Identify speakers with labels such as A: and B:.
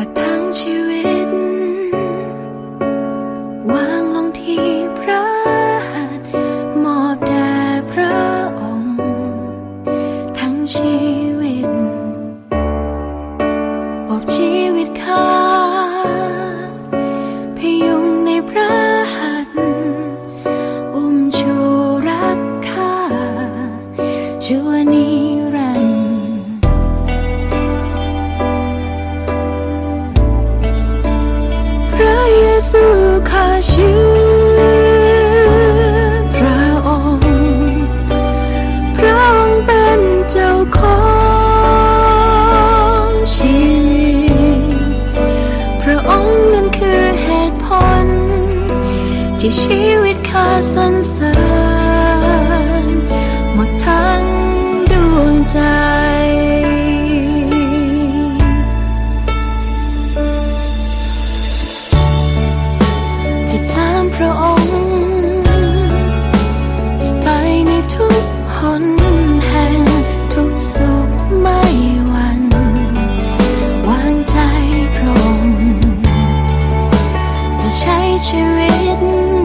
A: ากทั้งชีวิต วางลงที่พระหัตถ์มอบแด่พระองค์ ทั้งชีวิตอบชีวิตข้าพยุงในพระหัตถ์อุ้มชูรักข้าชั่วนิ ซูข้าเชื่อพระองค์พระองค์เป็นเจ้าของชีวิตพระองค์นั้นคือเหตุผลที่ชีวิตข้าสรรเสริญ พงค์ ไปในทุกหนแห่งทุกสุขไม่วันวางใจพงค์จะใช้ชีวิต